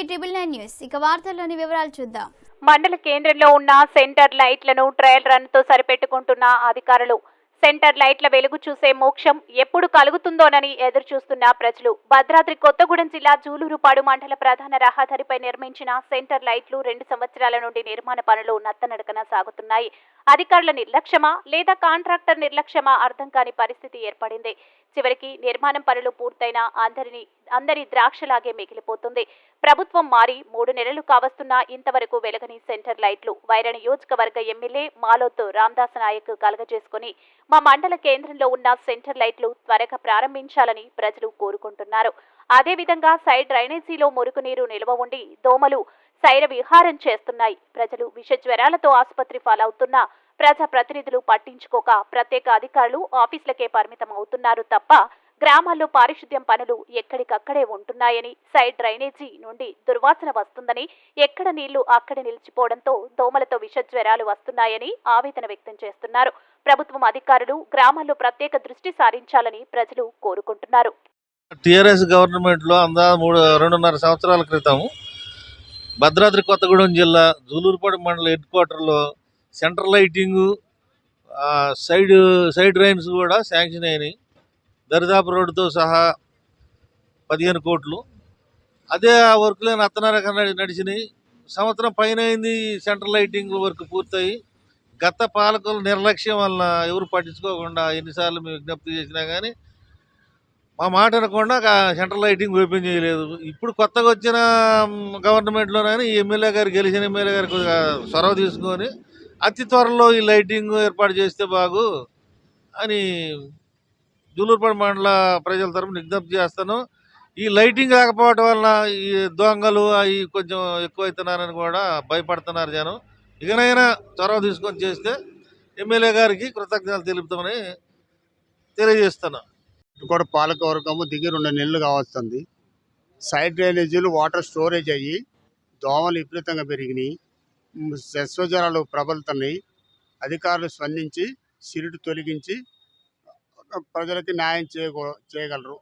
News. ఇక వార్తల్లోని వివరాలు చూద్దాం. మండల కేంద్రంలో ఉన్న సెంటర్ లైట్లను ట్రయల్ రన్తో సరిపెట్టుకుంటున్న అధికారులు. సెంటర్ లైట్ల వెలుగు చూసే మోక్షం ఎప్పుడు కలుగుతుందోనని ఎదురు చూస్తున్న ప్రజలు. భద్రాద్రి కొత్తగూడెం జిల్లా జూలూరుపాడు మండల ప్రధాన రహదారిపై నిర్మించిన సెంటర్ లైట్లు రెండు సంవత్సరాల నుండి నిర్మాణ పనులు నత్తనడకన సాగుతున్నాయి. అధికారుల నిర్లక్ష్యమా లేదా కాంట్రాక్టర్ నిర్లక్ష్యమా అర్థం కాని పరిస్థితి ఏర్పడింది. చివరికి నిర్మాణం పనులు పూర్తయిన అందరిని అందరి ద్రాక్షలాగే మిగిలిపోతుంది. ప్రభుత్వం మారి మూడు నెలలు కావస్తున్నా ఇంతవరకు వెలగని సెంటర్ లైట్లు. వైర నియోజకవర్గ ఎమ్మెల్యే మాలోత్ రామ్దాస్ నాయక్ కలగజేసుకుని మా మండల కేంద్రంలో ఉన్న సెంటర్ లైట్లు త్వరగా ప్రారంభించాలని ప్రజలు కోరుకుంటున్నారు. అదేవిధంగా సైడ్ డ్రైనేజీలో మురుగునీరు నిల్వ ఉండి దోమలు సైర విహారం చేస్తున్నాయి. ప్రజలు విష జ్వరాలతో ఆసుపత్రి పాలవుతున్నా ప్రజా ప్రతినిధులు పట్టించుకోక ప్రత్యేక అధికారులు ఆఫీసులకే పరిమితం అవుతున్నారు తప్ప గ్రామాల్లో పారిశుద్ధ్యం పనులు ఎక్కడికక్కడే ఉంటున్నాయని సైడ్ డ్రైనేజీ నుండి దుర్వాసన వస్తుందని ఎక్కడ నీళ్ళు అక్కడే నిలిచిపోవడంతో దోమలతో విష జ్వరాలు వస్తున్నాయని ఆవేదన వ్యక్తం చేస్తున్నారు. ప్రభుత్వం అధికారులు గ్రామాల్లో ప్రత్యేక దృష్టి సారించాలని ప్రజలు కోరుకుంటున్నారు. టీఆర్ఎస్ గవర్నమెంట్లో అందా మూడు రెండున్నర సంవత్సరాల క్రితం భద్రాద్రి కొత్తగూడెం జిల్లా జూలూరుపాడు మండల హెడ్ క్వార్టర్లో central lighting side side drains కూడా శాంక్షన్ అయినాయి. దరిదాపు రోడ్డుతో సహా పదిహేను కోట్లు. అదే ఆ వర్క్లో నత్తనరక నడిచినాయి. సంవత్సరం పైన అయింది సెంట్రల్ లైటింగ్ వర్క్ పూర్తయి. గత పాలకుల నిర్లక్ష్యం వలన ఎవరు పట్టించుకోకుండా ఎన్నిసార్లు మేము విజ్ఞప్తి చేసినా కానీ మా మాట అనకుండా సెంట్రల్ లైటింగ్ ఓపెన్ చేయలేదు. ఇప్పుడు కొత్తగా వచ్చిన గవర్నమెంట్లో గవర్నమెంట్లోనైనా ఈ ఎమ్మెల్యే గారు గెలిచిన ఎమ్మెల్యే గారు కొద్దిగా చొరవ తీసుకొని అతి త్వరలో ఈ లైటింగ్ ఏర్పాటు చేస్తే బాగు అని జూలూరుపాడు మండల ప్రజల తరఫున విజ్ఞప్తి చేస్తాను. ఈ లైటింగ్ రాకపోవటం వలన ఈ దొంగలు అవి కొంచెం ఎక్కువైతున్నారని కూడా భయపడుతున్నారు జనం. ఇకనైనా చొరవ తీసుకొని చేస్తే ఎమ్మెల్యే గారికి కృతజ్ఞతలు తెలుపుతామని తెలియజేస్తున్నాను. కూడా పాలకవర్గము దిగి రెండు నెలలు కావస్తుంది. సైడ్ డ్రైనేజీలు వాటర్ స్టోరేజ్ అయ్యి దోమలు విపరీతంగా పెరిగినాయి. శశ్వజరాలు ప్రబలుతున్నాయి. అధికారులు స్పందించి సిరిటు తొలగించి ప్రజలకి న్యాయం చేయగ చేయగలరు.